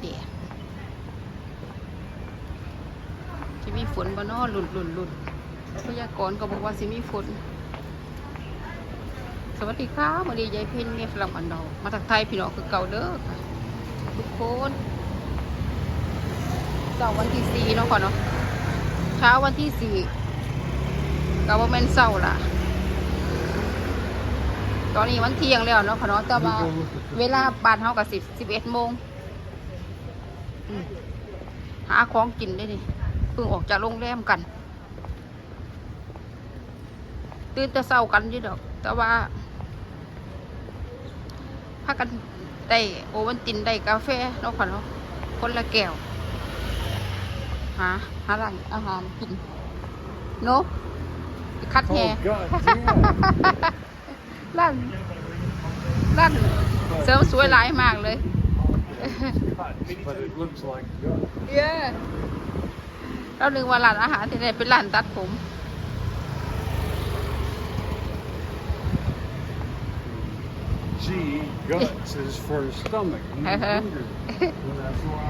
แดดจะมีฝนบ่นอหลุนหลุนหลุนพยากรณ์ก็บอกว่าสิมีฝน สวัสดีครับวันนี้ยายเพ็ญเมียฝรั่งอันดอมาจากไทยพี่น้องคือเก่าเด้อทุกคนเสาร์วันที่สี่เนาะก่อนเนาะเช้าวันที่สี่ก็ว่าแม่นเศร้าล่ะ ตอนนี้วันเที่ยงแล้วเนาะค่ะเนาะแต่ว่าเวลาบานเฮากับสิบสิบเอ็ดโมง หาของกินได้ดิเพิ่งออกจากโรงแรมกัน ตื่นแต่เศร้ากันอยี่ดอก แต่ว่าพากันได้โอวันตินได้กาแฟเนาะค่ะเนาะคนละแก้วหาหาร้านอาหารกินเนาะไปคัดแฮ Oh God damn! ร้านร้านเสริมสวยหลายมากเลย but it looks like God. เย้เรานึกว่าร้านอาหารที่ไหนเป็นร้านตัดผม G guts is for the stomach. and the Uh-huh. finger. And that's why.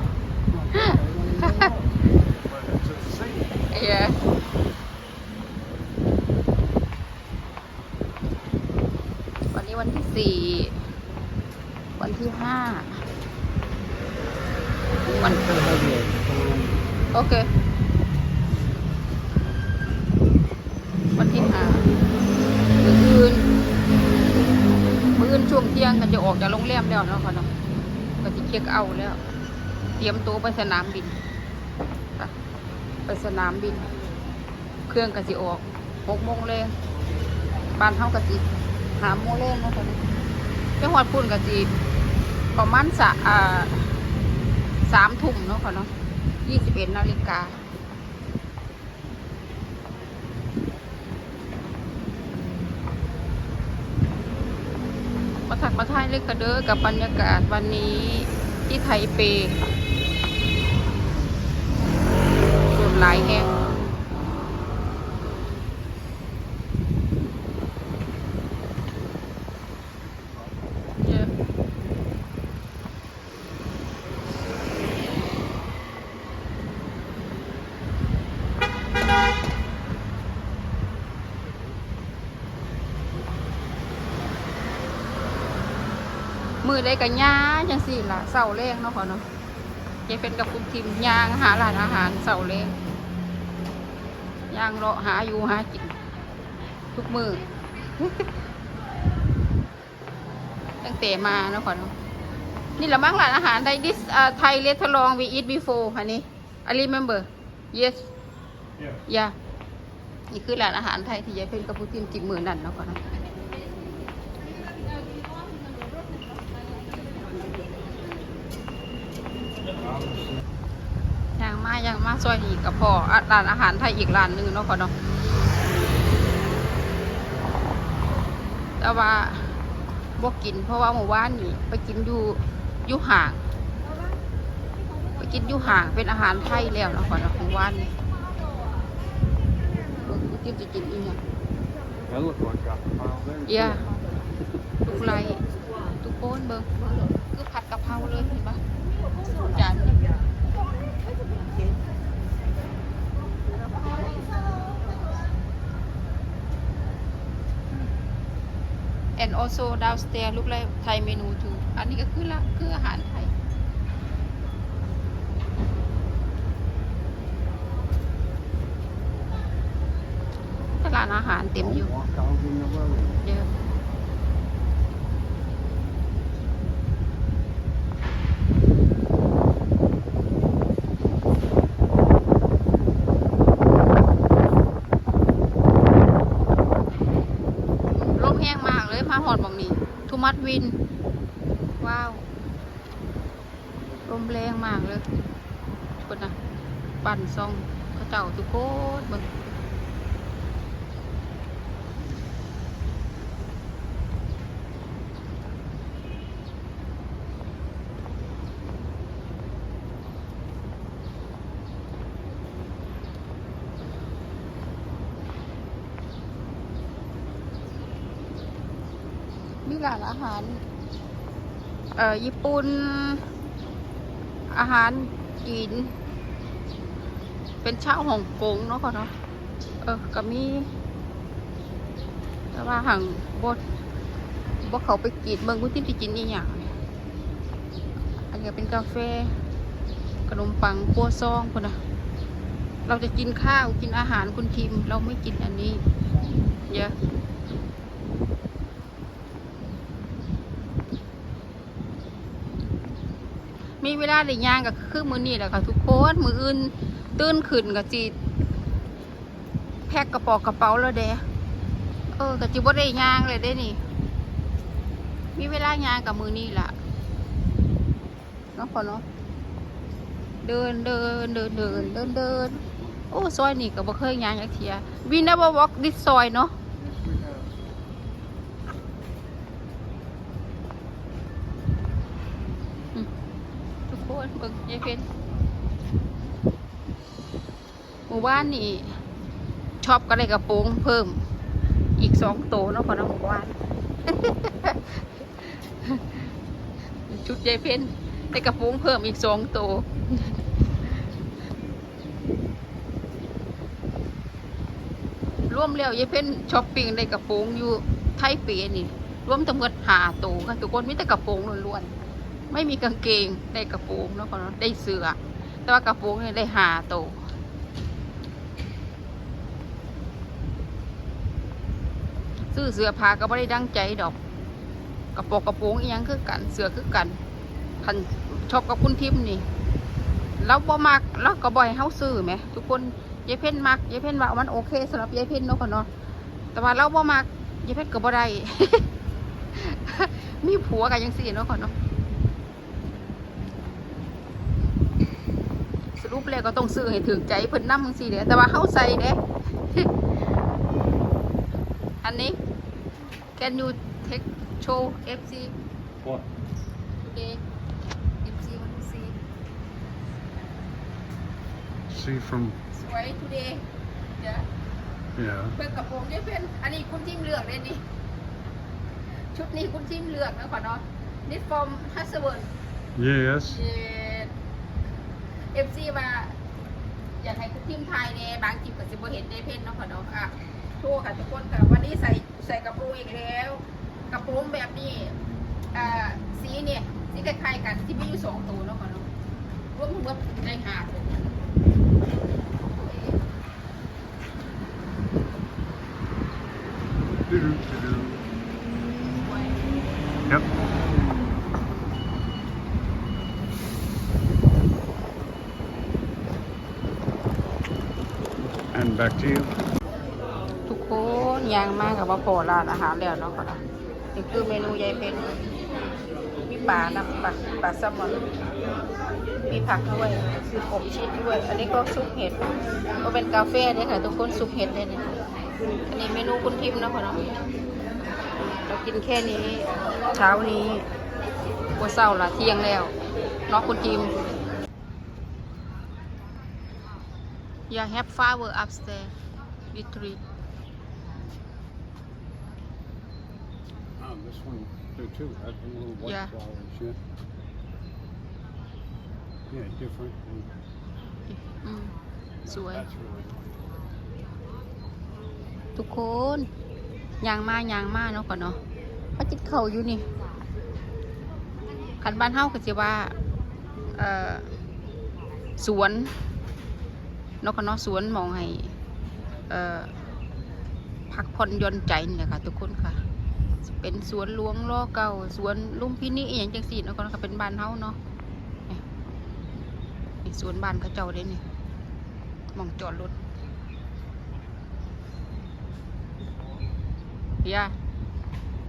but it's a saint. เ เช็คเอาแล้ว เตรียมตัวไปสนามบินค่ะไปสนามบิน เครื่องกะสิออกหกโมงเลยบ้านเฮากะสิหาโมงเลยเนะค่ะเนาะจังหวัดพุ่นกะสิประมาณสะอ่าสามทุ่มเนาะค่ะเนาะยี่สิบเอ็ดนาฬิกา มาถักมาทายเล็กกระเด้อกับบรรยากาศวันนี้ที่ไทเปส่วนหลายแห่งเยอะมื อได้กับย่าจังสี่ล่ะเสาแรงเนาะขอเนาะเจเป็นกับคุณทีมย่างหาร้านอาหารเสาแรงย่างเลาะหาอยู่หากินทุกมือตั้งแต่มาเนาะขอเนาะนี่แหละมั้งร้านอาหารได้ this uh, Thai restaurant we eat before ฮันนี่ I remember yes Yeah. ยานี่คือร้านอาหารไทยที่ยายเพิ่นกับผู้ทีมกินมือนั่นเนาะก่อนเนาะย่าง มาย่างมาซอยนี้กับพ่ออะร้านอาหารไทยอีกร้านหนึ่งเนาะก่อนเนาะแต่ว่าบ่กิน เพราะว่าเมื่อวานนี่ไปกินอยู่อยู่ห่าง ไปกินอยู่ห่างเป็นอาหารไทยแล้วเนาะก่อนเนาะเมื่อวานนี่กินจะกินอีกอย่าง That looked like got the pile there. too. เย่าทุกไรทุกคนเบิ่งคือผัดกะเพราเลยเห็นปะจาน and also downstairs look like Thai menu too อันนี้ก็คือละคืออาหารไทยตลาดอาหารเต็มอยู่ Don't walk out in the road. เยอะลมแห้งมากเลยมาหอดบองนี้ ทูมัดวิน ว้าว ลมแรงมากเลยคนนะปั่นซองเขาเจ้าทุกคนเบิ่ง มี ร้านอาหาร เอ่อ ญี่ปุ่น อาหารจีน เป็นชาวฮ่องกงเนาะค่ะเนาะ เออก็มี แต่ว่าหังบดบ่เขาไปกินเบิ่งกุ้ที่ไปกินอีหยังอันนี้เป็นกาแฟ ขนมปังครัวซองคนน่ะเราจะกินข้าวกินอาหารคุณทีมเราไม่กินอันนี้ เยอะ มีเวลาได้ย่างก็คือมือนี้แหละค่ะทุกคนมืออื่นตื่นขึ้นก็จีแพ็กกระเป๋ากระเป๋าแล้วเด้เออก็จีบ่ได้ย่างเลยเด้นี่ มีเวลาย่างกับมือนี้ล่ะเนาะพอเนาะเดินเดินเดินเดินเดินเดินโอ้ซอยนี่ก็บ่เคยย่างจักเทียวิน never walk this ซอยเนาะ ทุกคน เบิ่งยายเพนหมู่บ้านนี่ชอบก็เลยกระโปรงเพิ่ม อีกสองโตเนาะพอน้องหมู่บ้านชุดยายเพนได้กระโปรงเพิ่มอีกสองโตร่วมแล้วยายเพนช้อปปิ้งได้กระโปรงอยู่ไทเปนี่ร่วมทั้งหมดหาโตค่ะทุกคนมีแต่กระโปรงล้วนๆ ไม่มีกางเกงได้กระโปรงแล้วก็ได้เสื้อแต่ว่ากระโปรงเนี่ยได้หาโตซื้อเสื้อผ้าก็ไม่ได้ดังใจดอก กระโปรงกระโปรงอีหยังคือกันเสื้อคือกันคันชอบกับคุณทิมนี่เราบ่มักเราก็บ่อยเฮาซื้อไหม ทุกคนยายเพ่นมักยายเพ่นว่ามันโอเคสำหรับยายเพ่นเนาะค่ะเนาะแต่ว่าเราบ่มักยายเพ่นก็บ่ได้มีผัวกันยังสี่เนาะค่ะเนาะ รุปแล้วก็ต้องซื้อให้ถึงใจเพิ่นนำจังซี่เด้อแต่ว่าเฮาใส่เด้อันนี้ can you take show FC What? today FC want to see See from สวย today เดี๋ยว yeah. เพิ่นกระโปรงเนี่ยเพิ่นอันนี้คุณทีมเลือกเลยนี่ชุดนี้คุณทีมเลือกนะขอเนาะ This from husband Yes. เอฟซีมาอยากให้ทุกทีมไทยเนี่ยบางทีก็จะบ่เห็นในเพจเนาะค่ะเนาะอะโทษค่ะทุกคนค่ะวันนี้ใส่ใส่กระโปรงอีกแล้ว กระโปรงแบบนี้อ่าสีเนี่ยสีคล้ายๆกันที่มีอยู่สองตัวเนาะค่ะเนาะรวมทั้งหมดด้ห้าตัว Doo-doo-doo-doo. Yep. And back to you. ทุกคนยางมากกับว่าพอร้านอาหารแล้วเนาะค่ะเนาะนี่คือเมนูยายเป็นมีปลาน้ำปลาปลาแซลมอนมีผักด้วยมีอบชีสด้วย อันนี้ก็ซุปเห็ด ก็เป็นกาแฟเนี่ยค่ะทุกคนซุปเห็ดเลยเนี่ยอันนี้เมนูคุณทิมเนาะค่ะเนาะเรากินแค่นี้ เช้านี้วัเศร้าละเที่ยงแล้วเนาะคุณทิม อย่า have flower upstairs with tree Oh, this one do too. Has a little white Yeah. flowers. Yeah. Yeah, different. and อืม สวย That's really ทุกคนยางมายางมาเนาะก่อนเนาะเขาจิตเข่าวอยู่นี่ขันบ้านเฮาก็จะว่า เอ่อ สวนเนก่อนเนาะสวนมองให้พักผ่อนย่อนใจนี่แหละค่ะ ทุกคนค่ะ เป็นสวนหลวงล้อเก่าสวนลุมพินีอย่างจังสีนก่อนเนาะค่ะเป็นบ้านเฮาเนาะสวนบ้านเขาเจ้าเด้นี่มองจอดรถ Yeah.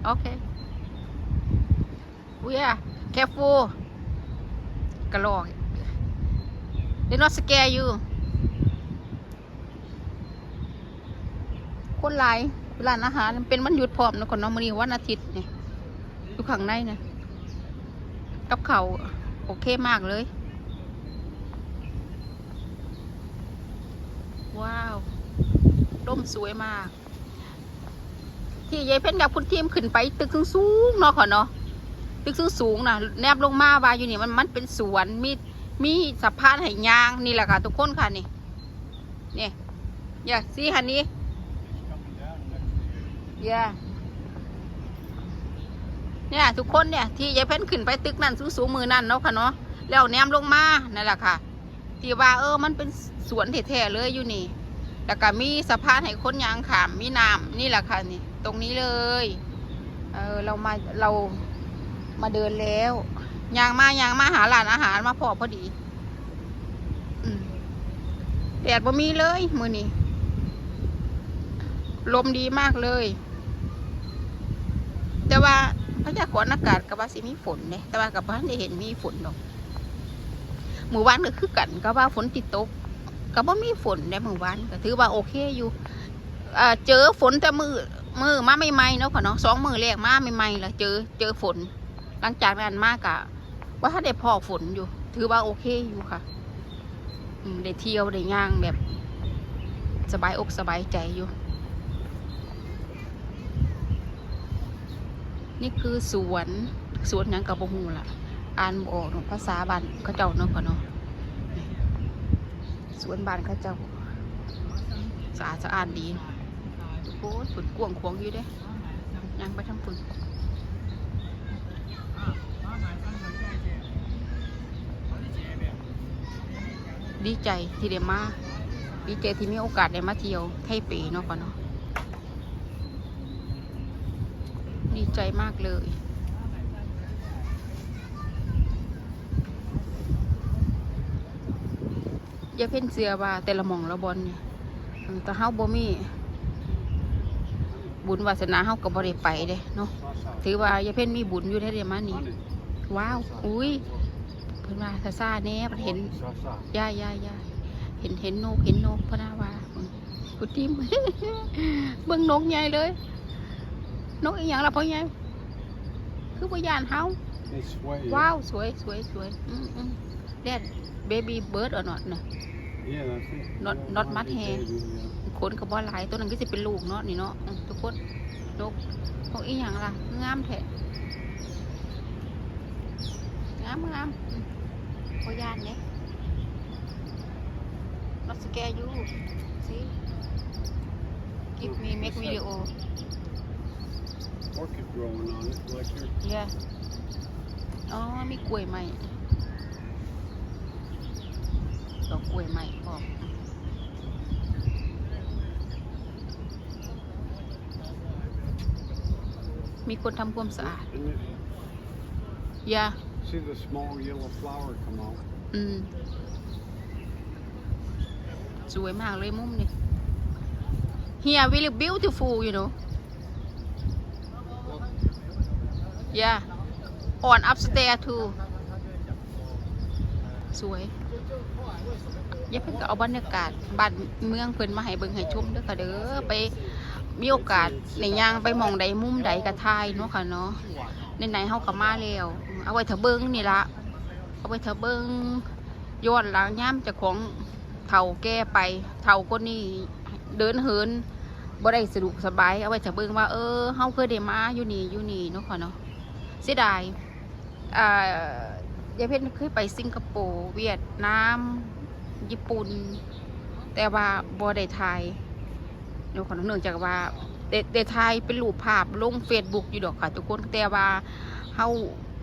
Okay. We are careful. กระลอก They not scare you. คนหลายร้านอาหารมันเป็นวันหยุดพร้อมนะคนน้องมื้อนี้วันอาทิตย์เนี่ยอยู่ข้างในนะกับเขาโอเคมากเลย ว้าวร่มสวยมาก ที่ยายเพ่นกับคุณทีมขึ้นไป ตึกสูงๆเนาะขอเนาะตึกสูงๆนะแนบลงมาวาอยู่นี่มันมันเป็นสวนมีมีสะพานให้ยางนี่แหละค่ะ ทุกคนค่ะนี่นี่อย่าซีคันนี้ next to you. อย่เนี่ย ทุกคนเนี่ย ที่ยายเพ้นขึ้นไปตึกนั่นสูงๆมือนั่นเนาะค่ะเนาะแล้วแนมลงมานั่นแหละค่ะที่ว่าเออมันเป็นสวนแท้ๆเลยอยู่นี่ แล้วก็มีสะพานให้คนยางขามมีน้ำนี่แหละค่ะนี่ ตรงนี้เลยเออเรามาเรามาเดินแล้วยางมายางมาหาร้านอาหารมาพอพอดีแดดบ่มีเลยมือนี้ลมดีมากเลย แต่ว่าพยากรณ์อากาศกับว่าสิมีฝนเนี่ยแต่ว่ากับบ้านได้เห็นมีฝนดอกหมู่บ้านก็คือกันก็ว่าฝนติดตกก็บ่มีฝนในหมู่บ้านก็ถือว่าโอเคอยู่เจอฝนแต่มือมือมาใหม่เนาะค่ะเนาะสองมือแรกมาใหม่ๆแล้วเจอเจอฝน หลังจากนั้นมากะว่าถ้าได้พอฝนอยู่ ถือว่าโอเคอยู่ค่ะได้เที่ยวได้ย่างแบบ สบายอกสบายใจอยู่ นี่คือสวนสวนยังกับบฮูล่ะ อ่านบอกนภาษาบ้านเขาเจ้าเนาะพ่อเนาะสวนบ้านเขาเจ้าสะอาดสะอาดดีโอ้ฝุ่นกวงขวงอยู่เด้ยังไปทำฝุ่นดีใจที่ได้มาดีใจที่มีโอกาสได้มาเที่ยวไทเปเนาะพ่อเนาะ ดีใจมากเลยอย่าเพ่นเสือว่าแต่ละมองละบอลเนี่ยแต่เฮาบ่มีบุญวาสนาเฮาก็บ่ได้ไปเด้เนาะถือว่าอย่าเพ่นมีบุญอยู่ได้เดียมานี่ว้าวอุ้ยเพิ่นว่าซาซาแน่เพิ่นเห็นย่าย่าย่าเห็นเห็นนกเห็นนกพะนาว่ากูทิมเบิ่งนกใหญ่เลย นกอีหยังล่ะพ่อใหญ่คือบ่ย่านเฮา They sway. ว้าว สวยสวยสวยอืมอืมแดดเบบี้เบิร์ดอะเนาะนะ Yeah, that's it. Not- Yeah, not honey mud hair. baby, yeah. ขนก็บ่หลายตัวนั้นก็สิเป็นลูกเนาะนี่เนาะอืมทุกคนนกนกอีหยังล่ะงามแท้งามงามอืมบ่ย่านเด้ not scare you see give me make video Orchid growing on it, like your เย่อ๋อ มีกล้วยใหม่ดอกกล้วยใหม่พร้อม มีคนทำความสะอาด and it, อย่า see the small yellow flower come out. อืม สวยมากเลยมุมนี่ Here really beautiful you know yeah on upstairs too สวยอย่าเพิ่งก็เอาบรรยากาศบ้านเมืองเพิ่นมาให้เบิ่งให้ชมเด้อค่ะเด้อไปมีโอกาสในย่างไปมองใดมุมใดก็ทายเนาะค่ะเนาะในไหนเฮาก็มาแล้วเอาไว้เถอะเบิ่งนี่ละเอาไว้เถอะเบิ่งย้อนหลังย่ามจ้าของเฒ่าแก่ไปเฒ่าคนนี้เดินเหินบ่ได้สะดวกสบายเอาไว้เถอะเบิ่งว่าเออเฮาเคยได้มาอยู่นี่อยู่นี่เนาะค่ะเนาะ เสียดายอ่ายายเพชรเคยไปสิงคโปร์เวียดนามญี่ปุ่น แต่ว่าบ่ได้ถ่ายเดี๋ยวขอเนื่องจากว่าได้ได้ถ่ายเป็นรูปภาพลงเฟซบุ๊กอยู่ดอกค่ะ ทุกคนแต่ว่าเฮา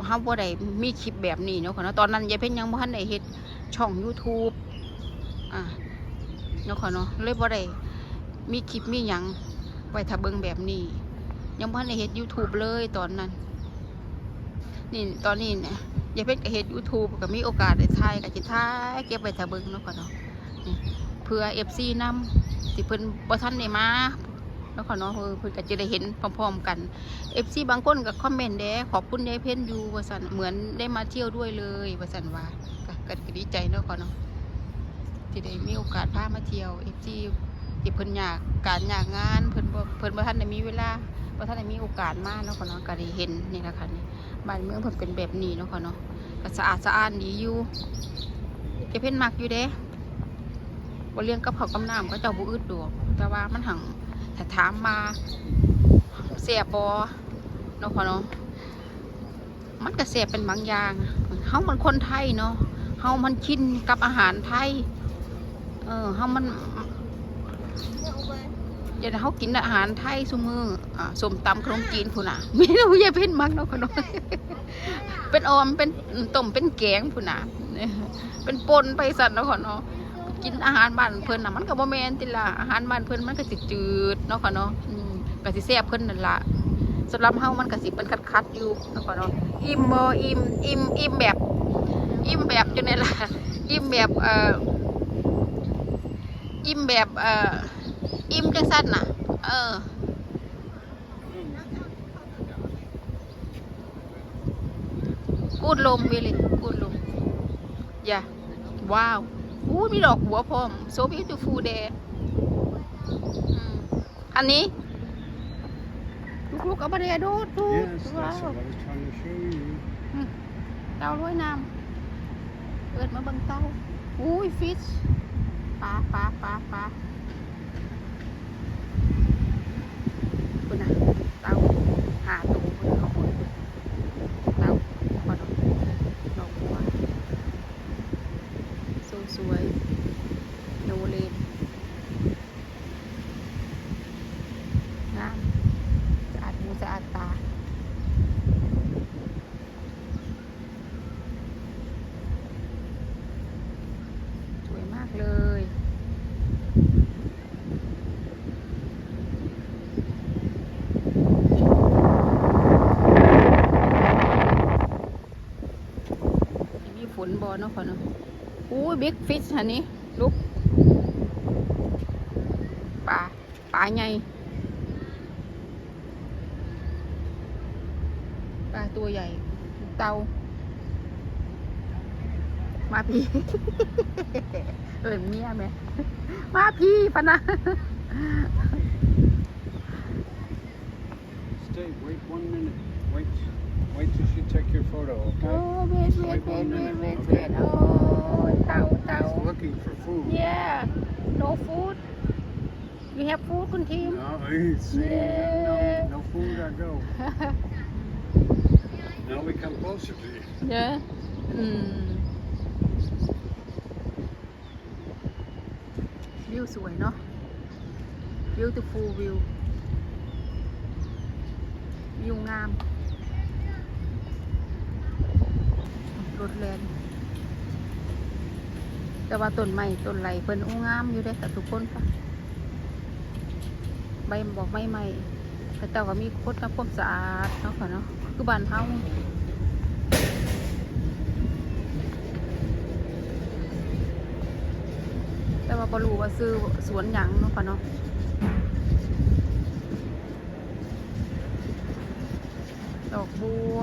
เฮาบ่ได้มีคลิปแบบนี้เนาะค่ะเนาะตอนนั้นยายเพ็ญยังบ่ทันได้เฮ็ดช่อง YouTube อ่าเนาะค่ะเนาะเลยบ่ได้มีคลิปมีหยังไว้ถ้าเบิ่งแบบนี้ ยังบ่ทันได้เฮ็ด YouTube เลยตอนนั้น นี่ตอนนี้เนี่ยยายเพชรก็เฮ็ด YouTube ก็มีโอกาสได้ถ่ายก็สิถ่ายเก็บไว้ถ้าเบิ่งเนาะค่ะเนาะเพื่อ FC นำที่เพิ่นบ่ทันได้มาแล้วค่ะเนาะเออเพิ่นก็จะได้เห็นพร้อมๆกัน FC บางคนก็คอมเมนต์แด้ขอบคุณยายเพชรอยู่ว่าซั่นเหมือนได้มาเที่ยวด้วยเลยว่าซั่นว่าก็ก็ก็ดีใจเนาะค่ะเนาะที่ได้มีโอกาสพามาเที่ยว FC ที่เพิ่นอยากการอยากงานเพิ่นเพิ่นบ่ทันได้มีเวลาบ่ทันได้มีโอกาสมาเนาะค่ะเนาะก็ได้เห็นนี่แหละค่ะนี่ บ้านเมืองเพิ่นเป็นแบบนี้เนาะค่ะเนาะก็สะอาดสะอ้านดีอยู่เก็บเพ่นมักอยู่เด้บ่เลี้ยงกับข้ากับน้ำก็เจ้าบ่อึดดอกแต่ว่ามันหังถ้าถามมาแซ่บบ่เนาะค่ะเนาะมันก็แสบเป็นบางอย่างเฮามันคนไทยเนาะเฮามันชินกับอาหารไทย เออเฮามัน เดี๋ยวเฮากินอาหารไทยซุมืออ่าสมตำขนมจีนพุ่นน่ะเมนูยายเพ่นมักเนาะขนมเป็นออมเป็นต้มเป็นแกงพุ่นน่ะเป็นปนไปสั่นเนาะขอเนาะกินอาหารบ้านเพิ่นน่ะมันก็บ่แม่นติล่ะอาหารบ้านเพิ่นมันก็สิจืดเนาะค่ะเนาะอืมก็สิแซ่บเพิ่นนั่นล่ะสำหรับเฮามันก็สิเป็นคัดๆอยู่เนาะค่ะเนาะอิ่มบ่อิ่มอิ่มอิ่มแบบ อิ่มแบบจังได๋ล่ะอิ่มแบบเอ่ออิ่มแบบเอ่อ อิ่มจังซั่นน่ะ เออ กูดลมวิลิกูดลมอย่าว้าวอู้มีดอกหัวพร้อม so beautiful there อืมอันนี้ ลูกๆเอาไปเลยดูดู Yes, ว้า that's ว what I was trying to show you. เต้าร้อยน้ำเปิดมาเบังเต้าอุ้ยฟิชปลาปลาปลาปลาคุณ นะเต้าหาตัวคุณเขาหมดเต้าพอดอกดอกบัวสวยสวยๆโนเลนงามสะอาดหูสะอาดตา สวยมากเลย มีฝนบอเนาะขอเนาะ อู้บิ๊กฟิชอันนี้ลูกปลาปลาไงปลาตัวใหญ่ เตา มาพี่ เอินเมียไหมมาพี่ปะนะ Stay, wait one minute. Wait, wait till she take your photo, โอ้ okay? เวทเวทเวทเวทเวทเวทโอ้เตาเตา She's looking for food. yeah no food you have food คุณทีม No, I see. Yeah. No, no food, I go. Now we come closer to you. เยอะอืมวิวสวยเนาะ beautiful view วิวงาม รถแลนแต่ว่าต้นไม้ต้นไหลเพิ่นอู้งามอยู่ได้กับทุกคนค่ะใบบอกใบใหม่แต่เจ้าก็มีโคตรกับความสะอาดเนาะค่ะเนาะคือบ้านเฮาแต่ว่าบ่รู้ว่าซื้อสวนหยังเนาะค่ะเนาะดอกบัว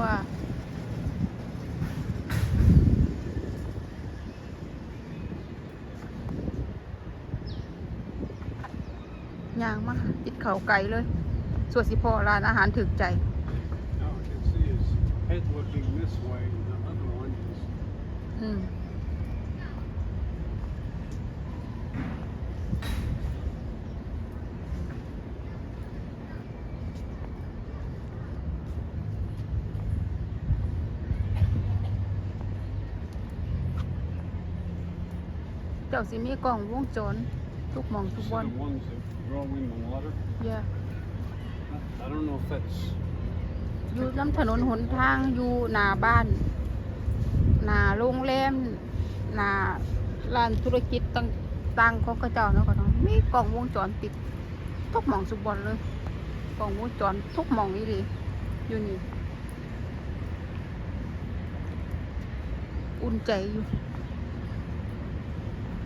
ย่างมาติด เขาไก่เลย ส่วนสิพอร้านอาหารถึกใจ Now I can see his head looking this way, and the other one is อืมเจ้าสิมีกล้องวงจร ทุกหมองทุก so วัน the ones that grow in the water. อย่า I don't know if that's อยู่น้ำถนนหนทางอยู่หน้าบ้านหน้าโรงแรมหน้าร้านธุรกิจต่างๆของกระเจ้าเนาะก็ต้องมีกล้องวงจรปิด ทุกหมองสุบอลเลยกล้องวงจรทุกหมองนี่ดีอยู่นี่อุ่นใจอยู่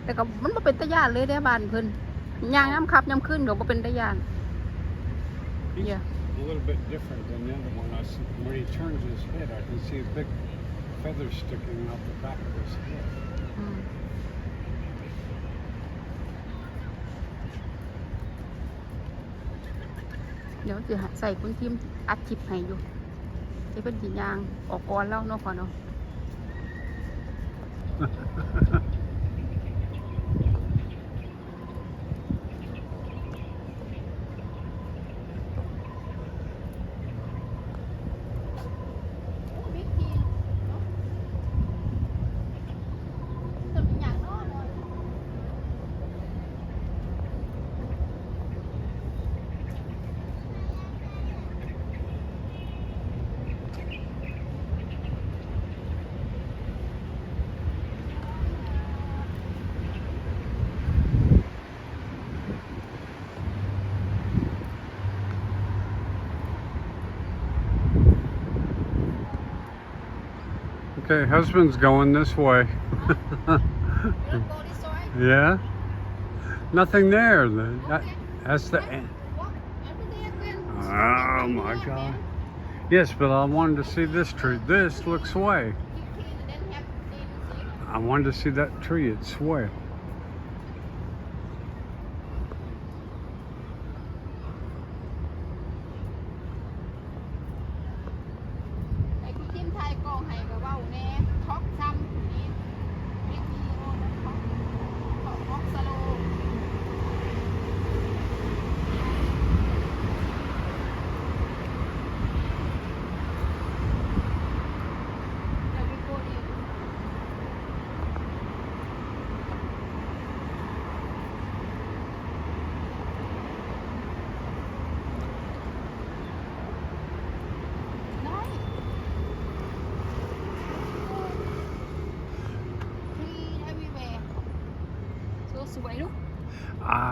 แต่ก็มันบ่เป็นตะยานเลยได้บ้านเพิ่น ย่างน้ำขับย่ำขึ้นก็บ่เป็นตะยาน he's Yeah. a little bit different than the other one. I see, when he turns his head, I can see a big feather sticking out the back of his head. อืมเดี๋ยวจะใส่คุณทีมอัดคลิปให้อยู่จะเป็นสียางออกก่อนแล้วเนาะพอเนาะ Okay, husband's going this way. Let's go this way. yeah? Nothing there. That, that's the end. Walk every day again. Oh my God. Yes, but I wanted to see this tree. This looks way. I wanted to see that tree. It's sway. ให้แบบว่าแน่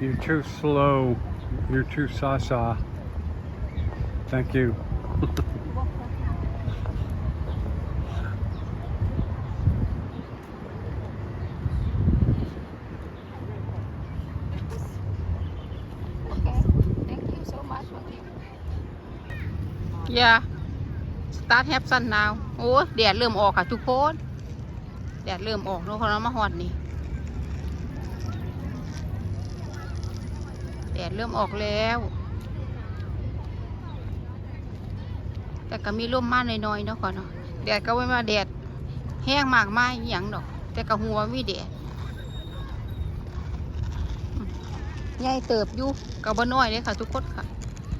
You're too slow. You're too sa-sa. Thank you. โอเค thank you so much yeah start have sun now โอ้แดดเริ่มออกค่ะทุกคนแดดเริ่มออกแล้วเขาเนาะมาฮอดนี่ ดเริ่มออกแล้ว แต่ก็มีร่มมากน้อยๆเนาะก่อนเนาะแดดก็ไม่มาแดดแห้งมากไม่อย่างดอก แต่ก็หัวมีแดดอืมใหญ่เติบอยู่กับบ่น้อยเลยค่ะ ทุกคนค่ะ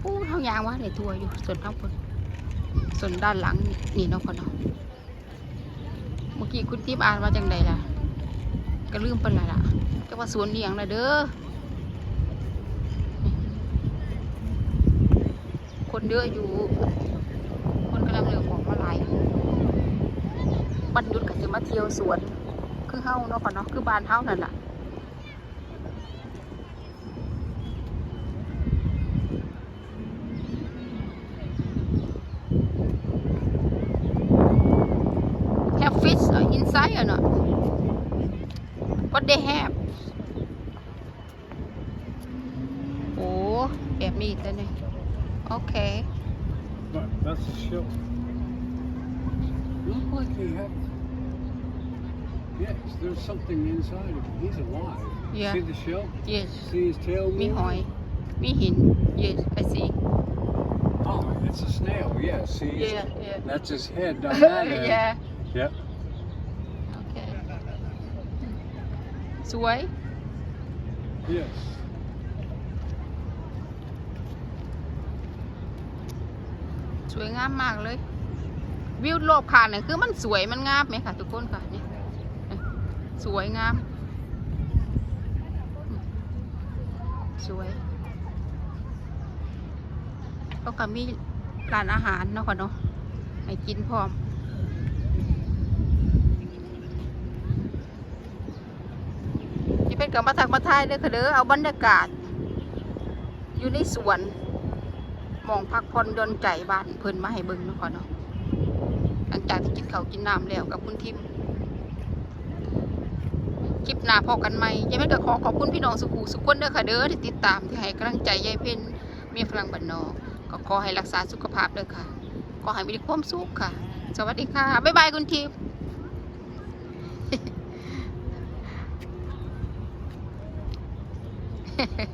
ปู้เท่ายางว่าในทัวอยู่ส่วนทั้งบนส่วนด้านหลังนี่เนาะก่อนเนาะเมื่อกี้คุณทิพย์อ่านว่าจังใดล่ะ ก็ลืมไปละล่ะจะว่าสวนเลียงละเด้อ คนเยอะอยู่ คนกำลังเริ่มออกมาหลายวันหยุดก็จะมาเที่ยวสวน คือเฮาเนาะค่ะเนาะคือบ้านเฮานั่นล่ะ have fish inside or not what they have โอ้แบบนี้แต่เนี่ย โอเค But that's a shell. Look like he had. Yes, there's something inside of him. He's alive. Yeah. See the shell? yes See his tail มี moving? หอยมีหิน yes I see Oh, it's a snail. Yeah. See. his- yeah yeah That's his head down that end. yeah Yep. โอเคสวย Yes. วยงามมากเลย วิวรอบข้างเนี่ยคือมันสวยมันงามไหมค่ะ ทุกคนค่ะนี่สวยงาม สวยเขาก็มีร้านอาหารเนาะค่ะเนาะให้กินพร้อมที่เป็นกับมาทักมาทายเลยค่ะเด้อเอาบรรยากาศ อยู่ในสวน มองพักผ่อนหยนใจบ้านเพิ่นมาให้เบิ่งเนาะค่ะเนาะหลังจากที่กินเขากินน้ำแล้วกับคุณทิมคลิปหน้าพอกันใหมยายเพ่นก็ขอขอบคุณพี่น้องสุขุสุขคนเด้อค่ะเด้อที่ติดตามที่ให้กำลังใจยายเพ่นมียฝรั่งบ้านนอกก็ขอให้รักษาสุขภาพเด้อค่ะขอให้มีความสุขค่ะ สวัสดีค่ะ บ๊ายบายคุณทิพย์ Hehehe